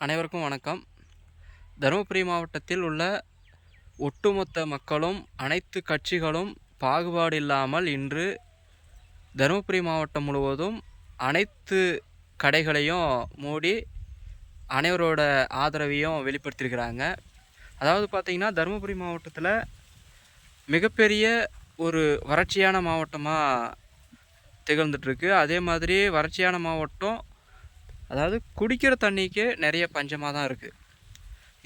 அனைவருக்கும் வணக்கம். தருமபுரி மாவட்டத்தில் உள்ள ஒட்டுமொத்த மக்களும் அனைத்து கட்சிகளும் பாகுபாடு இல்லாமல் இன்று தருமபுரி மாவட்டம் முழுவதும் அனைத்து கடைகளையும் மூடி அனைவரோட ஆதரவையும் வெளிப்படுத்தியிருக்கிறாங்க. அதாவது பார்த்திங்கன்னா தருமபுரி மாவட்டத்தில் மிகப்பெரிய ஒரு வறட்சியான மாவட்டமாக திகழ்ந்துட்டுருக்கு. அதே மாதிரி வறட்சியான மாவட்டம் அதாவது குடிக்கிற தண்ணிக்கு நிறைய பஞ்சமாக தான் இருக்குது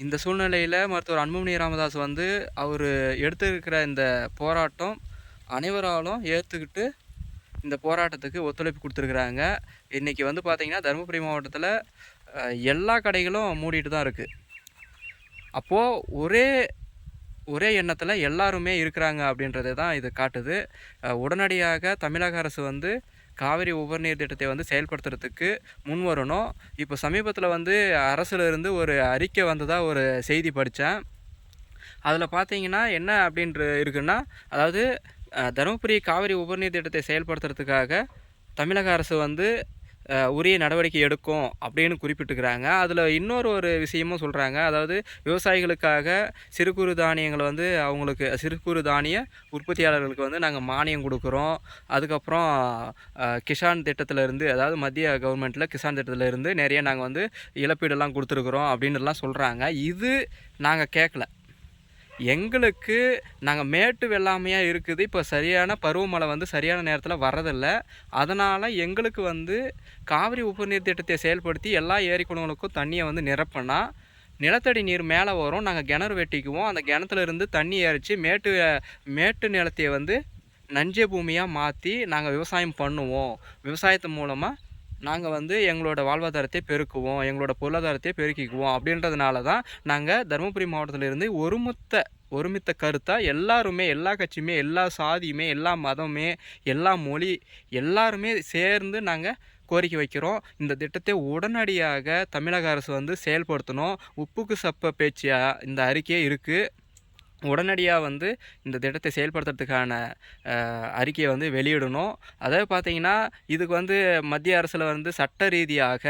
இந்த சூழ்நிலையில் மருத்துவர் அன்புமணி ராமதாஸ் வந்து அவர் எடுத்துருக்கிற இந்த போராட்டம் அனைவராலும் ஏற்றுக்கிட்டு இந்த போராட்டத்துக்கு ஒத்துழைப்பு கொடுத்துருக்குறாங்க. இன்றைக்கி வந்து பார்த்திங்கன்னா தருமபுரி மாவட்டத்தில் எல்லா கடைகளும் மூடிட்டு தான் இருக்குது அப்போது ஒரே ஒரே எண்ணத்தில் எல்லாருமே இருக்கிறாங்க அப்படின்றது தான் இது காட்டுது. உடனடியாக தமிழக அரசு வந்து காவிரி உபரிநீர் திட்டத்தை வந்து செயல்படுத்துறதுக்கு முன் வரணும். இப்போ சமீபத்தில் வந்து அரசுலருந்து ஒரு அறிக்கை வந்ததாக ஒரு செய்தி படித்தேன் அதில் பார்த்தீங்கன்னா என்ன அப்படின்ற இருக்குன்னா அதாவது தருமபுரி காவிரி உபரிநீர் திட்டத்தை செயல்படுத்துறதுக்காக தமிழக அரசு வந்து உரிய நடவடிக்கை எடுக்கும் அப்படின்னு குறிப்பிட்டுக்கிறாங்க. அதில் இன்னொரு ஒரு விஷயமும் சொல்கிறாங்க அதாவது விவசாயிகளுக்காக சிறு குறு தானியங்களை வந்து அவங்களுக்கு சிறு குறு தானிய உற்பத்தியாளர்களுக்கு வந்து நாங்கள் மானியம் கொடுக்குறோம். அதுக்கப்புறம் கிஷான் திட்டத்திலேருந்து அதாவது மத்திய கவர்மெண்ட்டில் கிஷான் திட்டத்திலேருந்து நிறைய நாங்கள் வந்து இழப்பீடெல்லாம் கொடுத்துருக்குறோம் அப்படின்னுலாம் சொல்கிறாங்க இது நாங்கள் கேட்கல எங்களுக்கு நாங்கள் மேட்டு வெள்ளாமையாக இருக்குது. இப்போ சரியான பருவமழை வந்து சரியான நேரத்தில் வர்றதில்லை. அதனால் எங்களுக்கு வந்து காவிரி உப்புநீர் திட்டத்தை செயல்படுத்தி எல்லா ஏரி குளங்களுக்கும் தண்ணியை வந்து நிரப்பினா நிலத்தடி நீர் மேலே வரும். நாங்கள் கிணறு வெட்டிக்குவோம். அந்த கிணத்துல இருந்து தண்ணி இறைச்சி மேட்டு மேட்டு நிலத்தையை வந்து நஞ்ச பூமியாக மாற்றி நாங்கள் விவசாயம் பண்ணுவோம். விவசாயத்து மூலமாக நாங்கள் வந்து எங்களோட வாழ்வாதாரத்தை பெருக்குவோம் எங்களோட பொருளாதாரத்தை பெருக்கிக்குவோம் அப்படின்றதுனால தான் நாங்கள் தருமபுரி மாவட்டத்திலிருந்து ஒருமொத்த ஒருமித்த கருத்தாக எல்லாருமே எல்லா கட்சியுமே எல்லா சாதியுமே எல்லா மதமே எல்லா மொழி எல்லாருமே சேர்ந்து நாங்கள் கோரிக்கை வைக்கிறோம். இந்த திட்டத்தை உடனடியாக தமிழக அரசு வந்து செயல்படுத்தணும். உப்புக்கு சப்ப பேச்சியாக இந்த அறிக்கையே இருக்குது உடனடியாக வந்து இந்த திட்டத்தை செயல்படுத்துறதுக்கான அறிக்கையை வந்து வெளியிடணும். அதாவது பார்த்திங்கன்னா இதுக்கு வந்து மத்திய அரசில் வந்து சட்ட ரீதியாக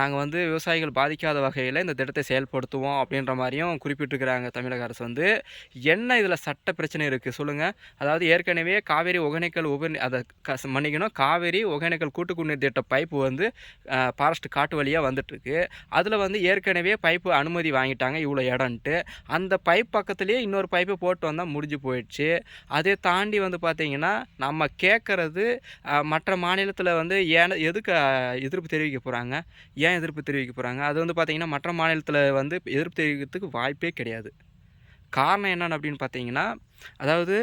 நாங்கள் வந்து விவசாயிகள் பாதிக்காத வகையில் இந்த திட்டத்தை செயல்படுத்துவோம் அப்படின்ற மாதிரியும் குறிப்பிட்டிருக்கிறாங்க தமிழக அரசு வந்து. என்ன இதில் சட்ட பிரச்சனை இருக்குது சொல்லுங்கள் அதாவது ஏற்கனவே காவேரி ஒகேனக்கல் உப அதை க மன்னிக்கணும். காவேரி ஒகேனக்கல் கூட்டு குடிநீர் திட்ட பைப்பு வந்து ஃபாரஸ்ட் காட்டு வழியாக வந்துட்டுருக்கு. அதில் வந்து ஏற்கனவே பைப்பு அனுமதி வாங்கிட்டாங்க இவ்வளோ இடன்ட்டு அந்த பைப் பக்கத்துலேயே இன்னொரு ஒரு பைப்பு போட்டு வந்தால் முடிஞ்சு போயிடுச்சு. அதை தாண்டி வந்து பார்த்திங்கன்னா நம்ம கேட்குறது மற்ற மாநிலத்தில் வந்து ஏன் எதுக்கு எதிர்ப்பு தெரிவிக்க போகிறாங்க ஏன் எதிர்ப்பு தெரிவிக்க போகிறாங்க அது வந்து பார்த்திங்கன்னா மற்ற மாநிலத்தில் வந்து எதிர்ப்பு தெரிவிக்கிறதுக்கு வாய்ப்பே கிடையாது. காரணம் என்னென்னு அப்படின்னு பார்த்தீங்கன்னா அதாவது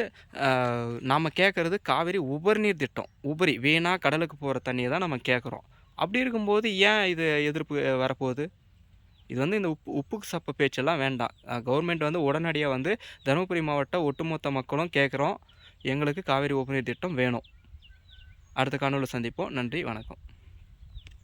நாம் கேட்குறது காவிரி உபரிநீர் திட்டம். உபரி வீணாக கடலுக்கு போகிற தண்ணியை தான் நம்ம கேட்குறோம் அப்படி இருக்கும்போது ஏன் இது எதிர்ப்பு வரப்போகுது? இது வந்து இந்த உப்பு உப்புக்கு சப்ப பேச்செல்லாம் வேண்டாம். கவர்மெண்ட் வந்து உடனடியாக வந்து தருமபுரி மாவட்ட ஒட்டுமொத்த மக்களும் கேட்குறோம். எங்களுக்கு காவேரி உபநீர் திட்டம் வேணும். அடுத்த காணொலியில் சந்திப்போம். நன்றி வணக்கம்.